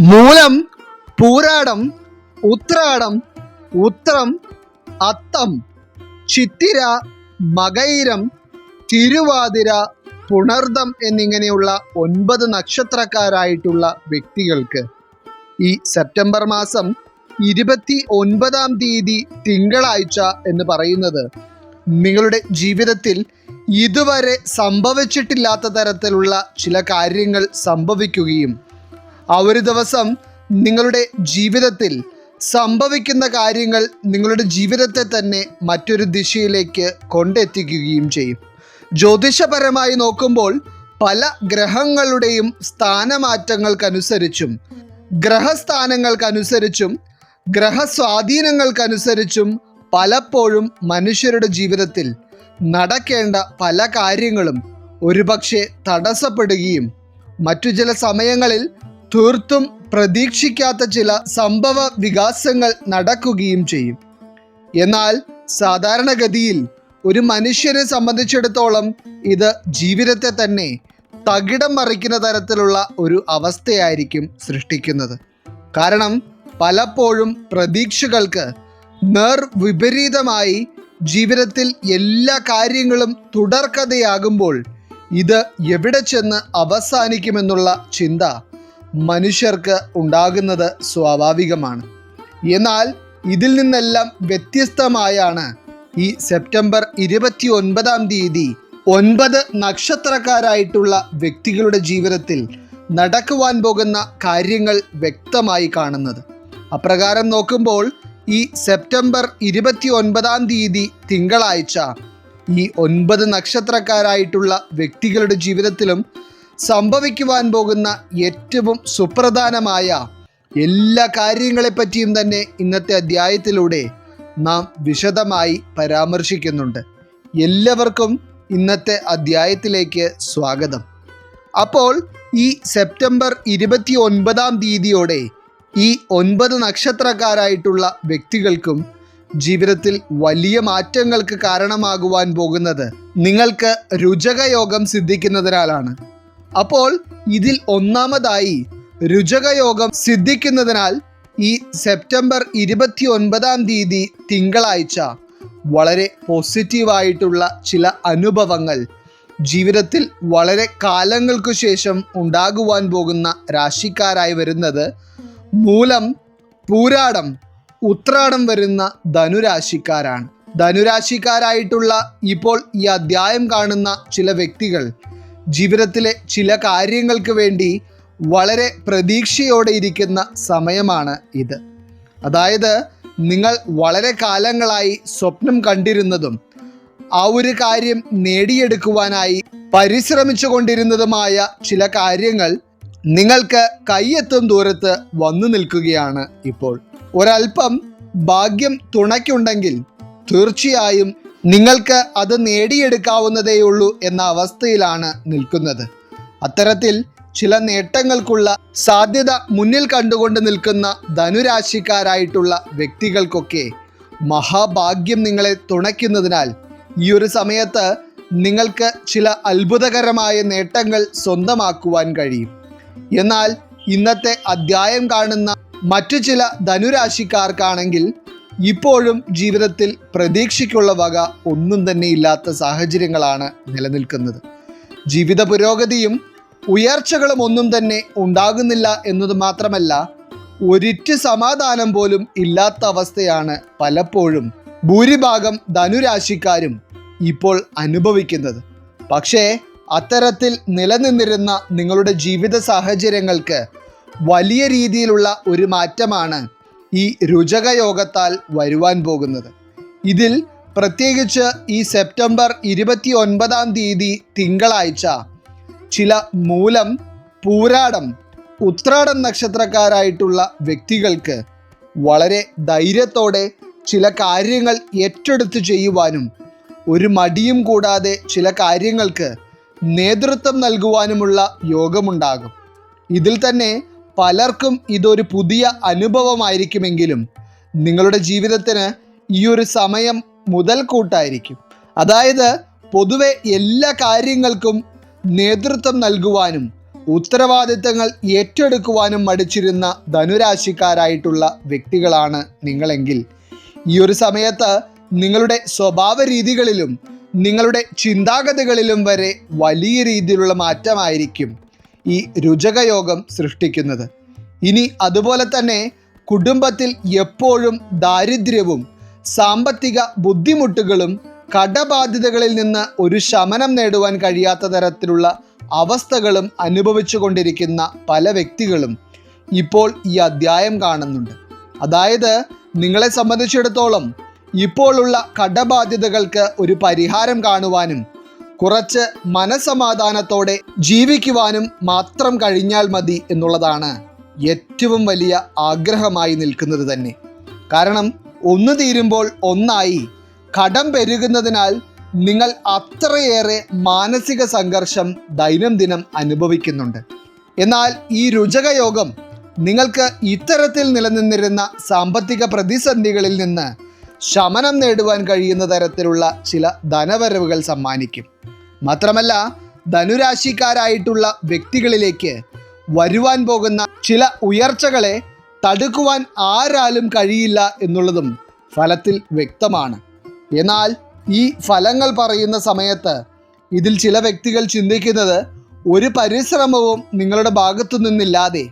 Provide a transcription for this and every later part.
മൂലം പൂരാടം ഉത്രാടം ഉത്രം അത്തം ചിത്തിര മകയിരം തിരുവാതിര പുണർദം എന്നിങ്ങനെയുള്ള ഒൻപത് നക്ഷത്രക്കാരായിട്ടുള്ള വ്യക്തികൾക്ക് ഈ സെപ്റ്റംബർ മാസം ഇരുപത്തി ഒൻപതാം തീയതി തിങ്കളാഴ്ച എന്ന് പറയുന്നത് നിങ്ങളുടെ ജീവിതത്തിൽ ഇതുവരെ സംഭവിച്ചിട്ടില്ലാത്ത തരത്തിലുള്ള ചില കാര്യങ്ങൾ സംഭവിക്കുകയും ആ ഒരു ദിവസം നിങ്ങളുടെ ജീവിതത്തിൽ സംഭവിക്കുന്ന കാര്യങ്ങൾ നിങ്ങളുടെ ജീവിതത്തെ തന്നെ മറ്റൊരു ദിശയിലേക്ക് കൊണ്ടെത്തിക്കുകയും ചെയ്യും. ജ്യോതിഷപരമായി നോക്കുമ്പോൾ പല ഗ്രഹങ്ങളുടെയും സ്ഥാനമാറ്റങ്ങൾക്കനുസരിച്ചും ഗ്രഹസ്ഥാനങ്ങൾക്കനുസരിച്ചും ഗ്രഹസ്വാധീനങ്ങൾക്കനുസരിച്ചും പലപ്പോഴും മനുഷ്യരുടെ ജീവിതത്തിൽ നടക്കേണ്ട പല കാര്യങ്ങളും ഒരുപക്ഷെ തടസ്സപ്പെടുകയും മറ്റു ചില സമയങ്ങളിൽ തീർത്തും പ്രതീക്ഷിക്കാത്ത ചില സംഭവ വികാസങ്ങൾ നടക്കുകയും ചെയ്യും. എന്നാൽ സാധാരണഗതിയിൽ ഒരു മനുഷ്യനെ സംബന്ധിച്ചിടത്തോളം ഇത് ജീവിതത്തെ തന്നെ തകിടം മറിക്കുന്ന തരത്തിലുള്ള ഒരു അവസ്ഥയായിരിക്കും സൃഷ്ടിക്കുന്നത്. കാരണം പലപ്പോഴും പ്രതീക്ഷകൾക്ക് നേർവിപരീതമായി ജീവിതത്തിൽ എല്ലാ കാര്യങ്ങളും തുടർക്കഥയാകുമ്പോൾ ഇത് എവിടെ ചെന്ന് അവസാനിക്കുമെന്നുള്ള ചിന്ത മനുഷ്യർക്ക് ഉണ്ടാകുന്നത് സ്വാഭാവികമാണ്. എന്നാൽ ഇതിൽ നിന്നെല്ലാം വ്യത്യസ്തമായാണ് ഈ സെപ്റ്റംബർ ഇരുപത്തി ഒൻപതാം തീയതി ഒൻപത് നക്ഷത്രക്കാരായിട്ടുള്ള വ്യക്തികളുടെ ജീവിതത്തിൽ നടക്കുവാൻ പോകുന്ന കാര്യങ്ങൾ വ്യക്തമായി കാണുന്നത്. അപ്രകാരം നോക്കുമ്പോൾ ഈ സെപ്റ്റംബർ ഇരുപത്തി ഒൻപതാം തീയതി തിങ്കളാഴ്ച ഈ ഒൻപത് നക്ഷത്രക്കാരായിട്ടുള്ള വ്യക്തികളുടെ ജീവിതത്തിലും സംഭവിക്കുവാൻ പോകുന്ന ഏറ്റവും സുപ്രധാനമായ എല്ലാ കാര്യങ്ങളെപ്പറ്റിയും തന്നെ ഇന്നത്തെ അധ്യായത്തിലൂടെ നാം വിശദമായി പരാമർശിക്കുന്നുണ്ട്. എല്ലാവർക്കും ഇന്നത്തെ അധ്യായത്തിലേക്ക് സ്വാഗതം. അപ്പോൾ ഈ സെപ്റ്റംബർ ഇരുപത്തി ഒൻപതാം തീയതിയോടെ ഈ ഒൻപത് നക്ഷത്രക്കാരായിട്ടുള്ള വ്യക്തികൾക്കും ജീവിതത്തിൽ വലിയ മാറ്റങ്ങൾക്ക് കാരണമാകുവാൻ പോകുന്നത് നിങ്ങൾക്ക് രുചകയോഗം സിദ്ധിക്കുന്നതിനാലാണ്. അപ്പോൾ ഇതിൽ ഒന്നാമതായി രുചകയോഗം സിദ്ധിക്കുന്നതിനാൽ ഈ സെപ്റ്റംബർ ഇരുപത്തി ഒൻപതാം തീയതി തിങ്കളാഴ്ച വളരെ പോസിറ്റീവായിട്ടുള്ള ചില അനുഭവങ്ങൾ ജീവിതത്തിൽ വളരെ കാലങ്ങൾക്കു ശേഷം ഉണ്ടാകുവാൻ പോകുന്ന രാശിക്കാരായി വരുന്നത് മൂലം പൂരാടം ഉത്രാടം വരുന്ന ധനുരാശിക്കാരാണ്. ധനുരാശിക്കാരായിട്ടുള്ള ഇപ്പോൾ ഈ അധ്യായം കാണുന്ന ചില വ്യക്തികൾ ജീവിതത്തിലെ ചില കാര്യങ്ങൾക്ക് വേണ്ടി വളരെ പ്രതീക്ഷയോടെ ഇരിക്കുന്ന സമയമാണ് ഇത്. അതായത് നിങ്ങൾ വളരെ കാലങ്ങളായി സ്വപ്നം കണ്ടിരുന്നതും ആ ഒരു കാര്യം നേടിയെടുക്കുവാനായി പരിശ്രമിച്ചു കൊണ്ടിരുന്നതുമായ ചില കാര്യങ്ങൾ നിങ്ങൾക്ക് കൈയെത്തും ദൂരത്ത് വന്നു നിൽക്കുകയാണ് ഇപ്പോൾ. ഒരല്പം ഭാഗ്യം തുണയ്ക്കുണ്ടെങ്കിൽ തീർച്ചയായും നിങ്ങൾക്ക് അത് നേടിയെടുക്കാവുന്നതേയുള്ളൂ എന്ന അവസ്ഥയിലാണ് നിൽക്കുന്നത്. അത്തരത്തിൽ ചില നേട്ടങ്ങൾക്കുള്ള സാധ്യത മുന്നിൽ കണ്ടുകൊണ്ട് നിൽക്കുന്ന ധനുരാശിക്കാരായിട്ടുള്ള വ്യക്തികൾക്കൊക്കെ മഹാഭാഗ്യം നിങ്ങളെ തുണയ്ക്കുന്നതിനാൽ ഈ ഒരു സമയത്ത് നിങ്ങൾക്ക് ചില അത്ഭുതകരമായ നേട്ടങ്ങൾ സ്വന്തമാക്കുവാൻ കഴിയും. എന്നാൽ ഇന്നത്തെ അധ്യായം കാണുന്ന മറ്റു ചില ധനുരാശിക്കാർക്കാണെങ്കിൽ ഇപ്പോഴും ജീവിതത്തിൽ പ്രതീക്ഷയ്ക്കുള്ള വക ഒന്നും തന്നെ ഇല്ലാത്ത സാഹചര്യങ്ങളാണ് നിലനിൽക്കുന്നത്. ജീവിത പുരോഗതിയും ഉയർച്ചകളും ഒന്നും തന്നെ ഉണ്ടാകുന്നില്ല എന്നത് മാത്രമല്ല ഒരിറ്റ് സമാധാനം പോലും ഇല്ലാത്ത അവസ്ഥയാണ് പലപ്പോഴും ഭൂരിഭാഗം ധനുരാശിക്കാരും ഇപ്പോൾ അനുഭവിക്കുന്നത്. പക്ഷേ അത്തരത്തിൽ നിലനിന്നിരുന്ന നിങ്ങളുടെ ജീവിത സാഹചര്യങ്ങൾക്ക് വലിയ രീതിയിലുള്ള ഒരു മാറ്റമാണ് ഈ രുചകയോഗത്താൽ വരുവാൻ പോകുന്നത്. ഇതിൽ പ്രത്യേകിച്ച് ഈ സെപ്റ്റംബർ ഇരുപത്തി ഒൻപതാം തീയതി തിങ്കളാഴ്ച ചില മൂലം പൂരാടം ഉത്രാടം നക്ഷത്രക്കാരായിട്ടുള്ള വ്യക്തികൾക്ക് വളരെ ധൈര്യത്തോടെ ചില കാര്യങ്ങൾ ഏറ്റെടുത്ത് ചെയ്യുവാനും ഒരു മടിയും കൂടാതെ ചില കാര്യങ്ങൾക്ക് നേതൃത്വം നൽകുവാനുമുള്ള യോഗമുണ്ടാകും. ഇതിൽ തന്നെ പലർക്കും ഇതൊരു പുതിയ അനുഭവമായിരിക്കുമെങ്കിലും നിങ്ങളുടെ ജീവിതത്തിന് ഈ ഒരു സമയം മുതൽക്കൂട്ടായിരിക്കും അതായത് പൊതുവെ എല്ലാ കാര്യങ്ങൾക്കും നേതൃത്വം നൽകുവാനും ഉത്തരവാദിത്തങ്ങൾ ഏറ്റെടുക്കുവാനും മടിച്ചിരുന്ന ധനുരാശിക്കാരായിട്ടുള്ള വ്യക്തികളാണ് നിങ്ങളെങ്കിൽ. ഈ ഒരു സമയത്ത് നിങ്ങളുടെ സ്വഭാവ രീതികളിലും നിങ്ങളുടെ ചിന്താഗതികളിലും വരെ വലിയ രീതിയിലുള്ള മാറ്റമായിരിക്കും. ഈ രുചകയോഗം സൃഷ്ടിക്കുന്നത്. ഇനി അതുപോലെ തന്നെ കുടുംബത്തിൽ എപ്പോഴും ദാരിദ്ര്യവും സാമ്പത്തിക ബുദ്ധിമുട്ടുകളും കടബാധ്യതകളിൽ നിന്ന് ഒരു ശമനം നേടുവാൻ കഴിയാത്ത തരത്തിലുള്ള അവസ്ഥകളും അനുഭവിച്ചു കൊണ്ടിരിക്കുന്ന പല വ്യക്തികളും ഇപ്പോൾ ഈ അധ്യായം കാണുന്നുണ്ട്. അതായത് നിങ്ങളെ സംബന്ധിച്ചിടത്തോളം ഇപ്പോഴുള്ള കടബാധ്യതകൾക്ക് ഒരു പരിഹാരം കാണുവാനും കുറച്ച് മനസമാധാനത്തോടെ ജീവിക്കുവാനും മാത്രം കഴിഞ്ഞാൽ മതി എന്നുള്ളതാണ് ഏറ്റവും വലിയ ആഗ്രഹമായി നിൽക്കുന്നത് തന്നെ. കാരണം ഒന്ന് തീരുമ്പോൾ ഒന്നായി കടം പെരുകുന്നതിനാൽ നിങ്ങൾ അത്രയേറെ മാനസിക സംഘർഷം ദൈനംദിനം അനുഭവിക്കുന്നുണ്ട്. എന്നാൽ ഈ രുചകയോഗം നിങ്ങൾക്ക് ഇത്തരത്തിൽ നിലനിന്നിരുന്ന സാമ്പത്തിക പ്രതിസന്ധികളിൽ നിന്ന് ശമനം നേടുവാൻ കഴിയുന്ന തരത്തിലുള്ള ചില ധനവരവുകൾ സമ്മാനിക്കും. മാത്രമല്ല ധനുരാശിക്കാരായിട്ടുള്ള വ്യക്തികളിലേക്ക് വരുവാൻ പോകുന്ന ചില ഉയർച്ചകളെ തടുക്കുവാൻ ആരാലും കഴിയില്ല എന്നുള്ളതും ഫലത്തിൽ വ്യക്തമാണ്. എന്നാൽ ഈ ഫലങ്ങൾ പറയുന്ന സമയത്ത് ഇതിൽ ചില വ്യക്തികൾ ചിന്തിക്കുന്നത് ഒരു പരിശ്രമവും നിങ്ങളുടെ ഭാഗത്തു നിന്നില്ലാതെ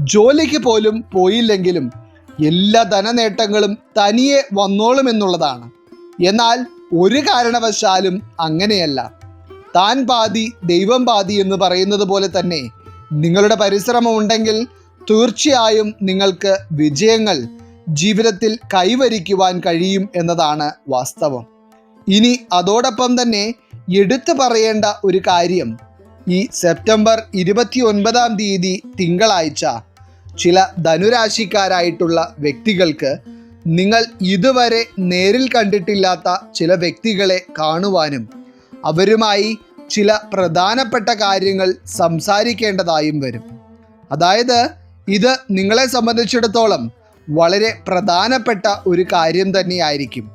ജോലിക്ക് പോലും പോയില്ലെങ്കിലും എല്ലാ ധനനേട്ടങ്ങളും തനിയെ വന്നോളുമെന്നുള്ളതാണ് എന്നാൽ ഒരു കാരണവശാലും അങ്ങനെയല്ല. താൻ പാതി ദൈവം പാതി എന്ന് പറയുന്നത് പോലെ തന്നെ നിങ്ങളുടെ പരിശ്രമം ഉണ്ടെങ്കിൽ തീർച്ചയായും നിങ്ങൾക്ക് വിജയങ്ങൾ ജീവിതത്തിൽ കൈവരിക്കുവാൻ കഴിയും എന്നതാണ് വാസ്തവം. ഇനി അതോടൊപ്പം തന്നെ എടുത്തു പറയേണ്ട ഒരു കാര്യം. ഈ സെപ്റ്റംബർ ഇരുപത്തി ഒൻപതാം തീയതി തിങ്കളാഴ്ച ചില ധനുരാശിക്കാരായിട്ടുള്ള വ്യക്തികൾക്ക് നിങ്ങൾ ഇതുവരെ നേരിൽ കണ്ടിട്ടില്ലാത്ത ചില വ്യക്തികളെ കാണുവാനും അവരുമായി ചില പ്രധാനപ്പെട്ട കാര്യങ്ങൾ സംസാരിക്കേണ്ടതായും വരും. അതായത് ഇത് നിങ്ങളെ സംബന്ധിച്ചിടത്തോളം വളരെ പ്രധാനപ്പെട്ട ഒരു കാര്യം തന്നെയായിരിക്കും.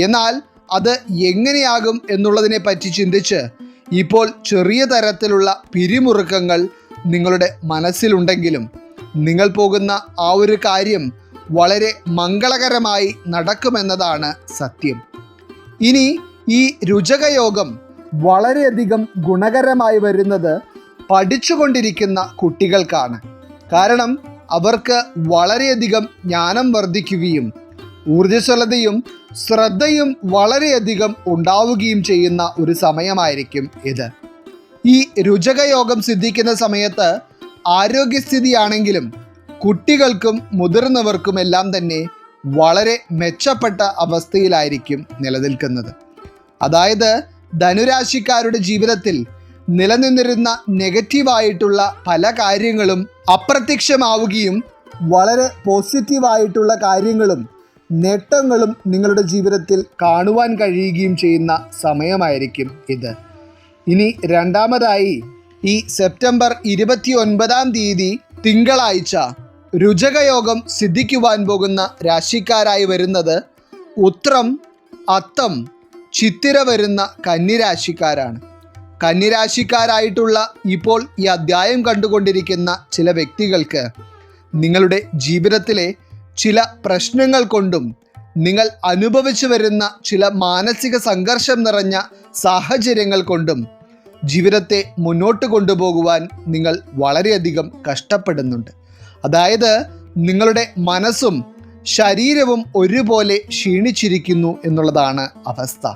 എന്നാൽ അത് എങ്ങനെയാകും എന്നുള്ളതിനെ പറ്റി ചിന്തിച്ച് ഇപ്പോൾ ചെറിയ തരത്തിലുള്ള പിരിമുറുക്കങ്ങൾ നിങ്ങളുടെ മനസ്സിലുണ്ടെങ്കിലും നിങ്ങൾ പോകുന്ന ആ ഒരു കാര്യം വളരെ മംഗളകരമായി നടക്കുമെന്നതാണ് സത്യം. ഇനി ഈ രുചകയോഗം വളരെയധികം ഗുണകരമായി വരുന്നത് പഠിച്ചുകൊണ്ടിരിക്കുന്ന കുട്ടികൾക്കാണ്. കാരണം അവർക്ക് വളരെയധികം ജ്ഞാനം വർദ്ധിക്കുകയും ഊർജസ്വലതയും ശ്രദ്ധയും വളരെയധികം ഉണ്ടാവുകയും ചെയ്യുന്ന ഒരു സമയമായിരിക്കും ഇത്. ഈ രുചകയോഗം സിദ്ധിക്കുന്ന സമയത്ത് ആരോഗ്യസ്ഥിതിയാണെങ്കിലും കുട്ടികൾക്കും മുതിർന്നവർക്കും എല്ലാം തന്നെ വളരെ മെച്ചപ്പെട്ട അവസ്ഥയിലായിരിക്കും നിലനിൽക്കുന്നത്. അതായത് ധനുരാശിക്കാരുടെ ജീവിതത്തിൽ നിലനിന്നിരുന്ന നെഗറ്റീവായിട്ടുള്ള പല കാര്യങ്ങളും അപ്രത്യക്ഷമാവുകയും വളരെ പോസിറ്റീവായിട്ടുള്ള കാര്യങ്ങളും നേട്ടങ്ങളും നിങ്ങളുടെ ജീവിതത്തിൽ കാണുവാൻ കഴിയുകയും ചെയ്യുന്ന സമയമായിരിക്കും ഇത്. ഇനി രണ്ടാമതായി ഈ സെപ്റ്റംബർ ഇരുപത്തി ഒൻപതാം തീയതി തിങ്കളാഴ്ച രുചകയോഗം സിദ്ധിക്കുവാൻ പോകുന്ന രാശിക്കാരായി വരുന്നത് ഉത്രം അത്തം ചിത്തിര വരുന്ന കന്നിരാശിക്കാരാണ്. കന്നിരാശിക്കാരായിട്ടുള്ള ഇപ്പോൾ ഈ അധ്യായം കണ്ടുകൊണ്ടിരിക്കുന്ന ചില വ്യക്തികൾക്ക് നിങ്ങളുടെ ജീവിതത്തിലെ ചില പ്രശ്നങ്ങൾ കൊണ്ടും നിങ്ങൾ അനുഭവിച്ചു വരുന്ന ചില മാനസിക സംഘർഷം നിറഞ്ഞ സാഹചര്യങ്ങൾ കൊണ്ടും ജീവിതത്തെ മുന്നോട്ട് കൊണ്ടുപോകുവാൻ നിങ്ങൾ വളരെയധികം കഷ്ടപ്പെടുന്നുണ്ട്. അതായത് നിങ്ങളുടെ മനസ്സും ശരീരവും ഒരുപോലെ ക്ഷീണിച്ചിരിക്കുന്നു എന്നുള്ളതാണ് അവസ്ഥ.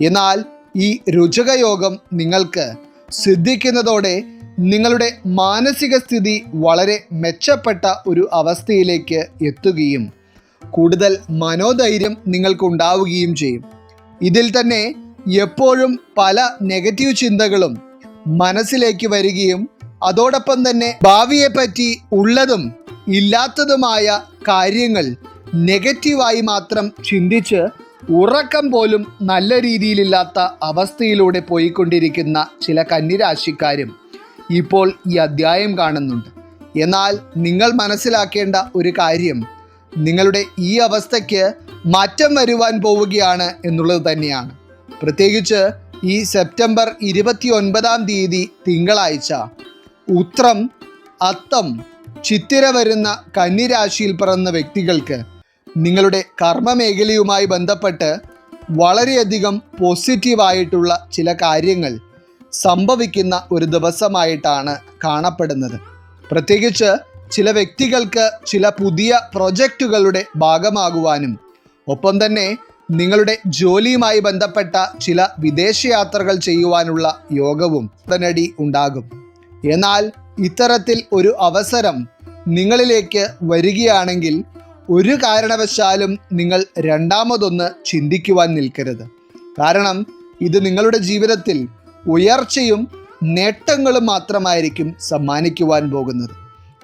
എന്നാൽ ഈ രുചകയോഗം നിങ്ങൾക്ക് സിദ്ധിക്കുന്നതോടെ നിങ്ങളുടെ മാനസിക സ്ഥിതി വളരെ മെച്ചപ്പെട്ട ഒരു അവസ്ഥയിലേക്ക് എത്തുകയും കൂടുതൽ മനോധൈര്യം നിങ്ങൾക്കുണ്ടാവുകയും ചെയ്യും. ഇതിൽ തന്നെ എപ്പോഴും പല നെഗറ്റീവ് ചിന്തകളും മനസ്സിലേക്ക് വരികയും അതോടൊപ്പം തന്നെ ഭാവിയെപ്പറ്റി ഉള്ളതും ഇല്ലാത്തതുമായ കാര്യങ്ങൾ നെഗറ്റീവായി മാത്രം ചിന്തിച്ച് ഉറക്കം പോലും നല്ല രീതിയിലില്ലാത്ത അവസ്ഥയിലൂടെ പോയിക്കൊണ്ടിരിക്കുന്ന ചില കന്നിരാശിക്കാരും ഇപ്പോൾ ഈ അധ്യായം കാണുന്നുണ്ട്. എന്നാൽ നിങ്ങൾ മനസ്സിലാക്കേണ്ട ഒരു കാര്യം നിങ്ങളുടെ ഈ അവസ്ഥയ്ക്ക് മാറ്റം വരുവാൻ പോവുകയാണ് എന്നുള്ളത് തന്നെയാണ്. പ്രത്യേകിച്ച് ഈ സെപ്റ്റംബർ ഇരുപത്തി ഒൻപതാം തീയതി തിങ്കളാഴ്ച. ഉത്രം അത്തം ചിത്തിര വരുന്ന കന്നിരാശിയിൽ പിറന്ന വ്യക്തികൾക്ക് നിങ്ങളുടെ കർമ്മമേഖലയുമായി ബന്ധപ്പെട്ട് വളരെയധികം പോസിറ്റീവായിട്ടുള്ള ചില കാര്യങ്ങൾ സംഭവിക്കുന്ന ഒരു ദിവസമായിട്ടാണ് കാണപ്പെടുന്നത്. പ്രത്യേകിച്ച് ചില വ്യക്തികൾക്ക് ചില പുതിയ പ്രൊജക്റ്റുകളുടെ ഭാഗമാകുവാനും ഒപ്പം തന്നെ നിങ്ങളുടെ ജോലിയുമായി ബന്ധപ്പെട്ട ചില വിദേശയാത്രകൾ ചെയ്യുവാനുള്ള യോഗവും ഉടനടി ഉണ്ടാകും. എന്നാൽ ഇത്തരത്തിൽ ഒരു അവസരം നിങ്ങളിലേക്ക് വരികയാണെങ്കിൽ ഒരു കാരണവശാലും നിങ്ങൾ രണ്ടാമതൊന്ന് ചിന്തിക്കുവാൻ നിൽക്കരുത്. കാരണം ഇത് നിങ്ങളുടെ ജീവിതത്തിൽ ഉയർച്ചയും നേട്ടങ്ങളും മാത്രമായിരിക്കും സമ്മാനിക്കുവാൻ പോകുന്നത്.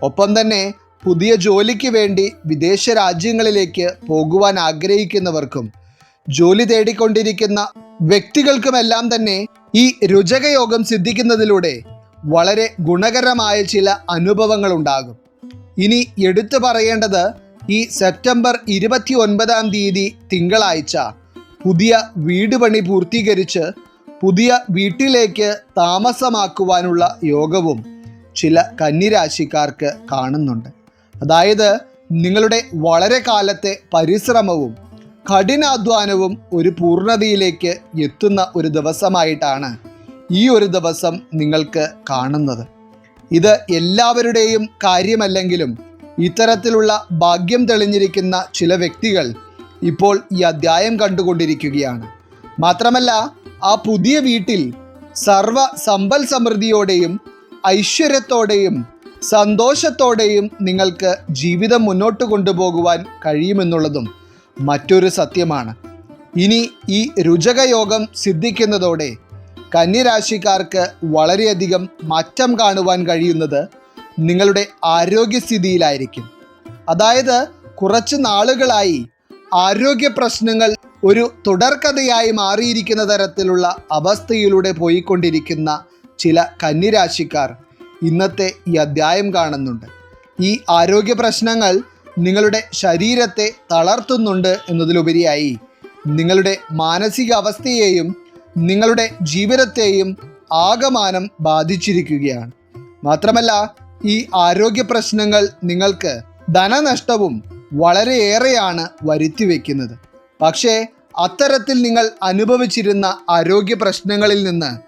ഒപ്പം തന്നെ പുതിയ ജോലിക്ക് വേണ്ടി വിദേശ രാജ്യങ്ങളിലേക്ക് പോകുവാൻ ആഗ്രഹിക്കുന്നവർക്കും ജോലി തേടിക്കൊണ്ടിരിക്കുന്ന വ്യക്തികൾക്കുമെല്ലാം തന്നെ ഈ രുചകയോഗം സിദ്ധിക്കുന്നതിലൂടെ വളരെ ഗുണകരമായ ചില അനുഭവങ്ങൾ ഉണ്ടാകും ഇനി എടുത്തു പറയേണ്ടത് ഈ സെപ്റ്റംബർ ഇരുപത്തി ഒൻപതാം തീയതി തിങ്കളാഴ്ച പുതിയ വീട് പണി പൂർത്തീകരിച്ച് പുതിയ വീട്ടിലേക്ക് താമസമാക്കുവാനുള്ള യോഗവും ചില കന്നിരാശിക്കാർക്ക് കാണുന്നുണ്ട്. അതായത് നിങ്ങളുടെ വളരെ കാലത്തെ പരിശ്രമവും കഠിനാധ്വാനവും ഒരു പൂർണതയിലേക്ക് എത്തുന്ന ഒരു ദിവസമായിട്ടാണ് ഈ ഒരു ദിവസം നിങ്ങൾക്ക് കാണുന്നത്. ഇത് എല്ലാവരുടെയും കാര്യമല്ലെങ്കിലും ഇത്തരത്തിലുള്ള ഭാഗ്യം തെളിഞ്ഞിരിക്കുന്ന ചില വ്യക്തികൾ ഇപ്പോൾ ഈ അധ്യായം കണ്ടുകൊണ്ടിരിക്കുകയാണ്. മാത്രമല്ല ആ പുതിയ വീട്ടിൽ സർവ സമ്പൽ സമൃദ്ധിയോടെയും ഐശ്വര്യത്തോടെയും സന്തോഷത്തോടെയും നിങ്ങൾക്ക് ജീവിതം മുന്നോട്ട് കൊണ്ടുപോകുവാൻ കഴിയുമെന്നുള്ളതും മറ്റൊരു സത്യമാണ്. ഇനി ഈ രുചകയോഗം സിദ്ധിക്കുന്നതോടെ കന്യരാശിക്കാർക്ക് വളരെയധികം മാറ്റം കാണുവാൻ കഴിയുന്നത് നിങ്ങളുടെ ആരോഗ്യസ്ഥിതിയിലായിരിക്കും. അതായത് കുറച്ച് നാളുകളായി ആരോഗ്യ പ്രശ്നങ്ങൾ ഒരു തുടർക്കഥയായി മാറിയിരിക്കുന്ന തരത്തിലുള്ള അവസ്ഥയിലൂടെ പോയിക്കൊണ്ടിരിക്കുന്ന ചില കന്നിരാശിക്കാർ ഇന്നത്തെ ഈ അധ്യായം കാണുന്നുണ്ട്. ഈ ആരോഗ്യ പ്രശ്നങ്ങൾ നിങ്ങളുടെ ശരീരത്തെ തളർത്തുന്നുണ്ട് എന്നതിലുപരിയായി നിങ്ങളുടെ മാനസികാവസ്ഥയെയും നിങ്ങളുടെ ജീവിതത്തെയും ആകമാനം ബാധിച്ചിരിക്കുകയാണ്. മാത്രമല്ല ഈ ആരോഗ്യ പ്രശ്നങ്ങൾ നിങ്ങൾക്ക് ധനനഷ്ടവും വളരെയേറെയാണ് വരുത്തി വയ്ക്കുന്നത് പക്ഷേ അത്തരത്തിൽ നിങ്ങൾ അനുഭവിച്ചിരുന്ന ആരോഗ്യ പ്രശ്നങ്ങളിൽ നിന്ന്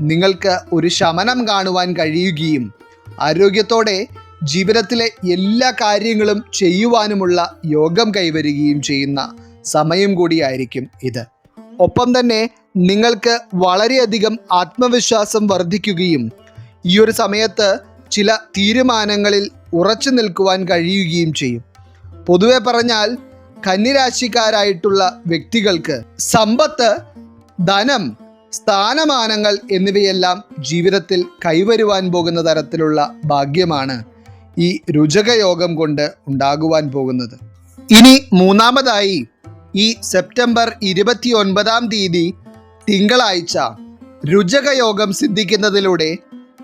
നിങ്ങൾക്ക് ഒരു ശമനം കാണുവാൻ കഴിയുകയും ആരോഗ്യത്തോടെ ജീവിതത്തിലെ എല്ലാ കാര്യങ്ങളും ചെയ്യുവാനുമുള്ള യോഗം കൈവരികയും ചെയ്യുന്ന സമയം കൂടിയായിരിക്കും ഇത്. ഒപ്പം തന്നെ നിങ്ങൾക്ക് വളരെയധികം ആത്മവിശ്വാസം വർദ്ധിക്കുകയും ഈ ഒരു സമയത്ത് ചില തീരുമാനങ്ങളിൽ ഉറച്ചു നിൽക്കുവാൻ കഴിയുകയും ചെയ്യും. പൊതുവെ പറഞ്ഞാൽ കന്നിരാശിക്കാരായിട്ടുള്ള വ്യക്തികൾക്ക് സമ്പത്ത് ധനം സ്ഥാനമാനങ്ങൾ എന്നിവയെല്ലാം ജീവിതത്തിൽ കൈവരുവാൻ പോകുന്ന തരത്തിലുള്ള ഭാഗ്യമാണ്. ഈ രുചകയോഗം കൊണ്ട് ഉണ്ടാകുവാൻ പോകുന്നത്. ഇനി മൂന്നാമതായി ഈ സെപ്റ്റംബർ ഇരുപത്തി ഒൻപതാം തീയതി തിങ്കളാഴ്ച രുചകയോഗം സിദ്ധിക്കുന്നതിലൂടെ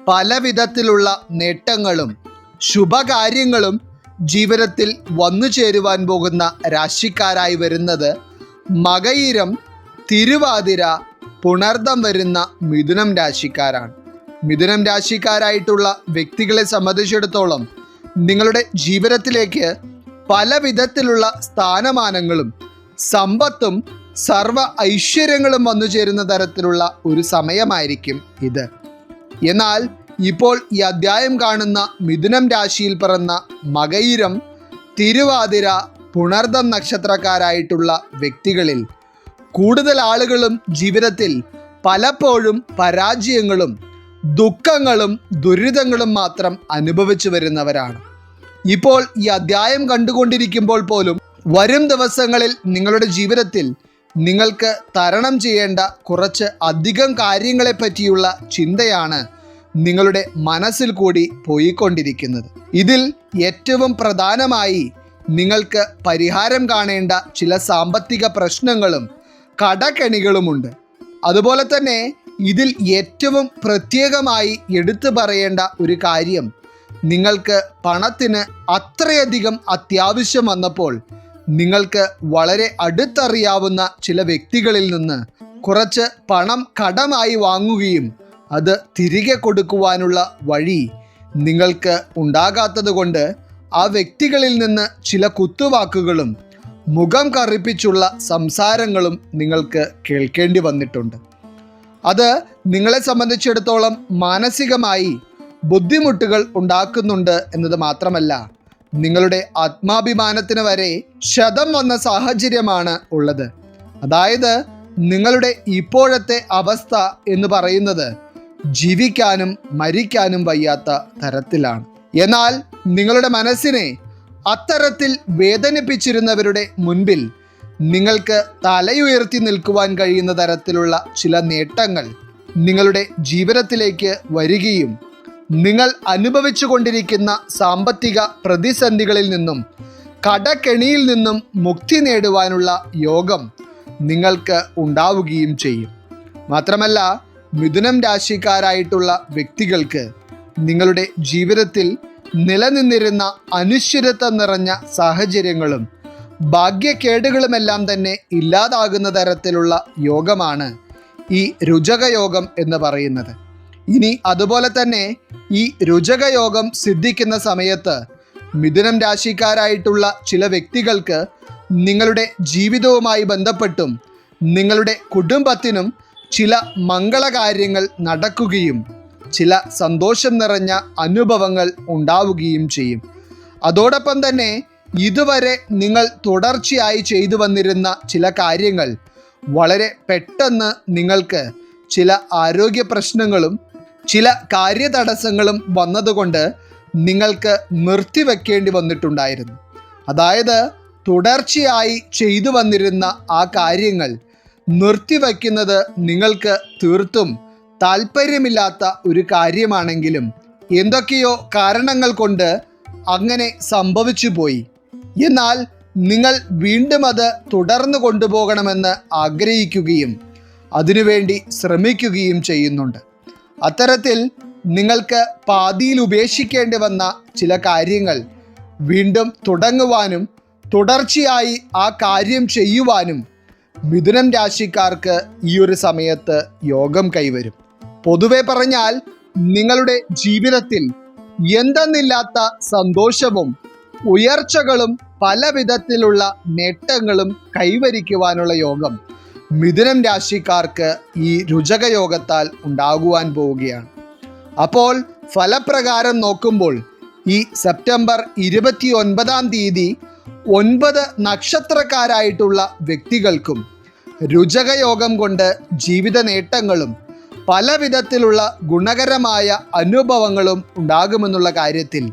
പല വിധത്തിലുള്ള നേട്ടങ്ങളും ശുഭകാര്യങ്ങളും ജീവിതത്തിൽ വന്നു ചേരുവാൻ പോകുന്ന രാശിക്കാരായി വരുന്നത് മകയിരം തിരുവാതിര പുണർദം വരുന്ന മിഥുനം രാശിക്കാരാണ്. മിഥുനം രാശിക്കാരായിട്ടുള്ള വ്യക്തികളെ സംബന്ധിച്ചിടത്തോളം നിങ്ങളുടെ ജീവിതത്തിലേക്ക് പല വിധത്തിലുള്ള സ്ഥാനമാനങ്ങളും സമ്പത്തും സർവ ഐശ്വര്യങ്ങളും വന്നു ചേരുന്ന തരത്തിലുള്ള ഒരു സമയമായിരിക്കും ഇത്. എന്നാൽ ഇപ്പോൾ ഈ അധ്യായം കാണുന്ന മിഥുനം രാശിയിൽ പിറന്ന മകയിരം തിരുവാതിര പുണർദം നക്ഷത്രക്കാരായിട്ടുള്ള വ്യക്തികളിൽ കൂടുതൽ ആളുകളും ജീവിതത്തിൽ പലപ്പോഴും പരാജയങ്ങളും ദുഃഖങ്ങളും ദുരിതങ്ങളും മാത്രം അനുഭവിച്ചു വരുന്നവരാണ്. ഇപ്പോൾ ഈ അധ്യായം കണ്ടുകൊണ്ടിരിക്കുമ്പോൾ പോലും വരും ദിവസങ്ങളിൽ നിങ്ങളുടെ ജീവിതത്തിൽ നിങ്ങൾക്ക് തരണം ചെയ്യേണ്ട കുറച്ച് അധികം കാര്യങ്ങളെ പറ്റിയുള്ള ചിന്തയാണ് നിങ്ങളുടെ മനസ്സിൽ കൂടി പോയിക്കൊണ്ടിരിക്കുന്നത്. ഇതിൽ ഏറ്റവും പ്രധാനമായി നിങ്ങൾക്ക് പരിഹാരം കാണേണ്ട ചില സാമ്പത്തിക പ്രശ്നങ്ങളും കടക്കെണികളുമുണ്ട്. അതുപോലെ തന്നെ ഇതിൽ ഏറ്റവും പ്രത്യേകമായി എടുത്തു പറയേണ്ട ഒരു കാര്യം നിങ്ങൾക്ക് പണത്തിന് അത്രയധികം അത്യാവശ്യം വന്നപ്പോൾ നിങ്ങൾക്ക് വളരെ അടുത്തറിയാവുന്ന ചില വ്യക്തികളിൽ നിന്ന് കുറച്ച് പണം കടമായി വാങ്ങുകയും അത് തിരികെ കൊടുക്കുവാനുള്ള വഴി നിങ്ങൾക്ക് ഉണ്ടാകാത്തതുകൊണ്ട് ആ വ്യക്തികളിൽ നിന്ന് ചില കുത്തുവാക്കുകളും മുഖം കറിപ്പിച്ചുള്ള സംസാരങ്ങളും നിങ്ങൾക്ക് കേൾക്കേണ്ടി വന്നിട്ടുണ്ട്. അത് നിങ്ങളെ സംബന്ധിച്ചിടത്തോളം മാനസികമായി ബുദ്ധിമുട്ടുകൾ ഉണ്ടാക്കുന്നുണ്ട് എന്നത് മാത്രമല്ല നിങ്ങളുടെ ആത്മാഭിമാനത്തിന് വരെ ശതം വന്ന സാഹചര്യമാണ് ഉള്ളത്. അതായത് നിങ്ങളുടെ ഇപ്പോഴത്തെ അവസ്ഥ എന്ന് പറയുന്നത് ജീവിക്കാനും മരിക്കാനും വയ്യാത്ത തരത്തിലാണ്. എന്നാൽ നിങ്ങളുടെ മനസ്സിനെ അത്തരത്തിൽ വേദനിപ്പിച്ചിരുന്നവരുടെ മുൻപിൽ നിങ്ങൾക്ക് തലയുയർത്തി നിൽക്കുവാൻ കഴിയുന്ന തരത്തിലുള്ള ചില നേട്ടങ്ങൾ നിങ്ങളുടെ ജീവിതത്തിലേക്ക് വരികയും നിങ്ങൾ അനുഭവിച്ചു കൊണ്ടിരിക്കുന്ന സാമ്പത്തിക പ്രതിസന്ധികളിൽ നിന്നും കടക്കെണിയിൽ നിന്നും മുക്തി നേടുവാനുള്ള യോഗം നിങ്ങൾക്ക് ഉണ്ടാവുകയും ചെയ്യും. മാത്രമല്ല മിഥുനം രാശിക്കാരായിട്ടുള്ള വ്യക്തികൾക്ക് നിങ്ങളുടെ ജീവിതത്തിൽ നിലനിന്നിരുന്ന അനിശ്ചിതത്വം നിറഞ്ഞ സാഹചര്യങ്ങളും ഭാഗ്യക്കേടുകളുമെല്ലാം തന്നെ ഇല്ലാതാകുന്ന തരത്തിലുള്ള യോഗമാണ് ഈ രുചകയോഗം എന്ന് പറയുന്നത്. ഇനി അതുപോലെ തന്നെ ഈ രുചകയോഗം സിദ്ധിക്കുന്ന സമയത്ത് മിഥുനം രാശിക്കാരായിട്ടുള്ള ചില വ്യക്തികൾക്ക് നിങ്ങളുടെ ജീവിതവുമായി ബന്ധപ്പെട്ടും നിങ്ങളുടെ കുടുംബത്തിനും ചില മംഗളകാര്യങ്ങൾ നടക്കുകയും ചില സന്തോഷം നിറഞ്ഞ അനുഭവങ്ങൾ ഉണ്ടാവുകയും ചെയ്യും. അതോടൊപ്പം തന്നെ ഇതുവരെ നിങ്ങൾ തുടർച്ചയായി ചെയ്തു വന്നിരുന്ന ചില കാര്യങ്ങൾ വളരെ പെട്ടെന്ന് നിങ്ങൾക്ക് ചില ആരോഗ്യ പ്രശ്നങ്ങളും ചില കാര്യതടസ്സങ്ങളും വന്നതുകൊണ്ട് നിങ്ങൾക്ക് നിർത്തിവെക്കേണ്ടി വന്നിട്ടുണ്ടായിരുന്നു. അതായത് തുടർച്ചയായി ചെയ്തു വന്നിരുന്ന ആ കാര്യങ്ങൾ നിർത്തിവെക്കുന്നത് നിങ്ങൾക്ക് തീർത്തും താല്പര്യമില്ലാത്ത ഒരു കാര്യമാണെങ്കിലും എന്തൊക്കെയോ കാരണങ്ങൾ കൊണ്ട് അങ്ങനെ സംഭവിച്ചു പോയി എന്നാൽ നിങ്ങൾ വീണ്ടും അത് തുടർന്നു കൊണ്ടുപോകണമെന്ന് ആഗ്രഹിക്കുകയും അതിനുവേണ്ടി ശ്രമിക്കുകയും ചെയ്യുന്നുണ്ട്. അത്തരത്തിൽ നിങ്ങൾക്ക് പാതിയിൽ ഉപേക്ഷിക്കേണ്ടി വന്ന ചില കാര്യങ്ങൾ വീണ്ടും തുടങ്ങുവാനും തുടർച്ചയായി ആ കാര്യം ചെയ്യുവാനും മിഥുനം രാശിക്കാർക്ക് ഈ ഒരു സമയത്ത് യോഗം കൈവരും. പൊതുവെ പറഞ്ഞാൽ നിങ്ങളുടെ ജീവിതത്തിൽ എന്തെന്നില്ലാത്ത സന്തോഷവും ഉയർച്ചകളും പല വിധത്തിലുള്ള നേട്ടങ്ങളും കൈവരിക്കുവാനുള്ള യോഗം. മിഥുനം രാശിക്കാർക്ക് ഈ രുചക യോഗത്താൽ ഉണ്ടാകുവാൻ പോവുകയാണ്. അപ്പോൾ ഫലപ്രകാരം നോക്കുമ്പോൾ ഈ സെപ്റ്റംബർ ഇരുപത്തി ഒൻപതാം തീയതി ഒൻപത് നക്ഷത്രക്കാരായിട്ടുള്ള വ്യക്തികൾക്കും രുചകയോഗം കൊണ്ട് ജീവിത നേട്ടങ്ങളും പല വിധത്തിലുള്ള ഗുണകരമായ അനുഭവങ്ങളും ഉണ്ടാകുമെന്നുള്ള കാര്യത്തിൽ